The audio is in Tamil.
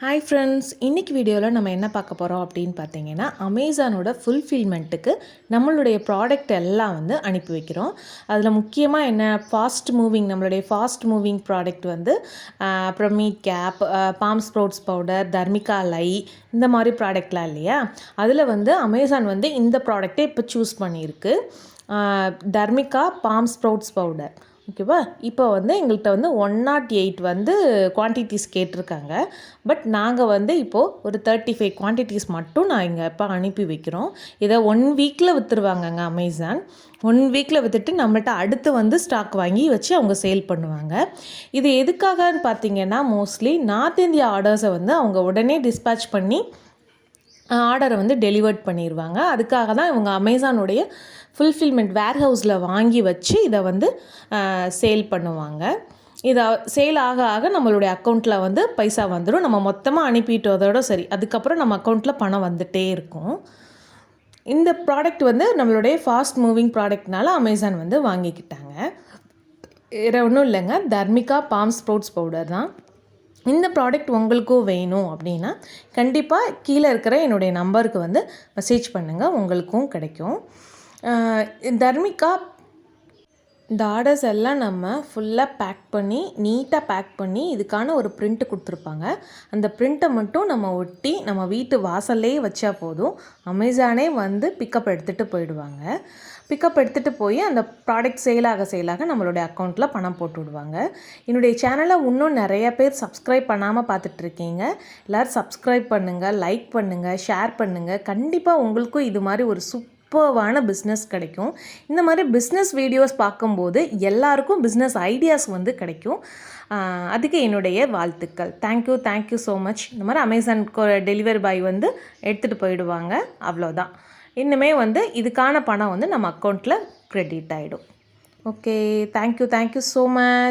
ஹாய் ஃப்ரெண்ட்ஸ் இன்றைக்கி வீடியோவில் நம்ம என்ன பார்க்க போகிறோம் அப்படின்னு பார்த்தீங்கன்னா அமேசானோட ஃபுல்ஃபில்மெண்ட்டுக்கு நம்மளுடைய ப்ராடக்ட் எல்லாம் வந்து அனுப்பி வைக்கிறோம். அதில் முக்கியமாக என்ன? ஃபாஸ்ட் மூவிங் நம்மளுடைய ஃபாஸ்ட் மூவிங் ப்ராடக்ட் வந்து அப்புறம் meet gap bomb sprouts powder தர்மிகா லை இந்த மாதிரி ப்ராடக்ட்லாம் இல்லையா? அதில் வந்து அமேசான் வந்து இந்த ப்ராடக்டே இப்போ சூஸ் பண்ணியிருக்கு. தர்மிகா பாம் ஸ்ப்ரௌட்ஸ் பவுடர் ஓகேவா? இப்போ வந்து எங்கள்கிட்ட வந்து ஒன் நாட் எயிட் வந்து குவான்டிட்டிஸ் கேட்டிருக்காங்க. பட் நாங்கள் வந்து இப்போது ஒரு தேர்ட்டி ஃபைவ் குவான்டிட்டிஸ் மட்டும் நான் இங்கே இப்போ அனுப்பி வைக்கிறோம். இதை ஒன் வீக்கில் விற்றுருவாங்கங்க அமேசான் ஒன் வீக்கில் விற்றுட்டு நம்மள்ட்ட அடுத்து வந்து ஸ்டாக் வாங்கி வச்சு அவங்க சேல் பண்ணுவாங்க. இது எதுக்காகன்னு பார்த்தீங்கன்னா மோஸ்ட்லி நார்த் இந்தியா ஆர்டர்ஸை வந்து அவங்க உடனே டிஸ்பேச் பண்ணி ஆர்டரை வந்து டெலிவர்ட் பண்ணிடுவாங்க அதுக்காக தான் இவங்க அமேசானுடைய ஃபுல்ஃபில்மெண்ட் வேர்ஹவுஸில் வாங்கி வச்சு இதை வந்து சேல் பண்ணுவாங்க. இதை சேல் ஆக ஆக நம்மளுடைய அக்கௌண்ட்டில் வந்து பைசா வந்துடும் நம்ம மொத்தமாக அனுப்பிட்டதோட சரி அதுக்கப்புறம் நம்ம அக்கௌண்ட்டில் பணம் வந்துகிட்டே இருக்கும். இந்த ப்ராடக்ட் வந்து நம்மளுடைய ஃபாஸ்ட் மூவிங் ப்ராடக்ட்னால அமேசான் வந்து வாங்கிக்கிட்டாங்க. வேறு ஒன்றும் இல்லைங்க. தர்மிகா பாம் ஸ்ப்ரவுட்ஸ் பவுடர் தான். இந்த ப்ராடக்ட் உங்களுக்கும் வேணும் அப்படின்னா கண்டிப்பாக கீழே இருக்கிற என்னுடைய நம்பருக்கு வந்து மெசேஜ் பண்ணுங்கள் உங்களுக்கும் கிடைக்கும். தர்மிகா இந்த ஆர்டர்ஸ் எல்லாம் நம்ம ஃபுல்லாக பேக் பண்ணி நீட்டாக பேக் பண்ணி இதுக்கான ஒரு பிரிண்ட் கொடுத்துருப்பாங்க. அந்த பிரிண்ட்டை மட்டும் நம்ம ஒட்டி நம்ம வீட்டு வாசல்லே வச்சா போதும். அமேசானே வந்து பிக்கப் எடுத்துகிட்டு போயிடுவாங்க. பிக்கப் எடுத்துகிட்டு போய் அந்த ப்ராடக்ட் சேலாக சேலாக நம்மளுடைய அக்கௌண்ட்டில் பணம் போட்டு விடுவாங்க. என்னுடைய சேனலை இன்னும் நிறைய பேர் சப்ஸ்கிரைப் பண்ணாமல் பார்த்துட்ருக்கீங்க. எல்லோரும் சப்ஸ்கிரைப் பண்ணுங்கள் லைக் பண்ணுங்கள் ஷேர் பண்ணுங்கள் கண்டிப்பாக உங்களுக்கும் இது மாதிரி ஒரு சூப் சூப்பர்வான பிஸ்னஸ் கிடைக்கும். இந்த மாதிரி பிஸ்னஸ் வீடியோஸ் பார்க்கும்போது எல்லாருக்கும் பிஸ்னஸ் ஐடியாஸ் வந்து கிடைக்கும். அதுக்கு என்னுடைய வாழ்த்துக்கள். தேங்க்யூ தேங்க்யூ ஸோ மச் இந்த மாதிரி அமேசான் டெலிவரி பாய் வந்து எடுத்துகிட்டு போயிடுவாங்க. அவ்வளோதான். இன்னுமே வந்து இதுக்கான பணம் வந்து நம்ம அக்கௌண்ட்டில் க்ரெடிட் ஆகிடும் okay thank you thank you so much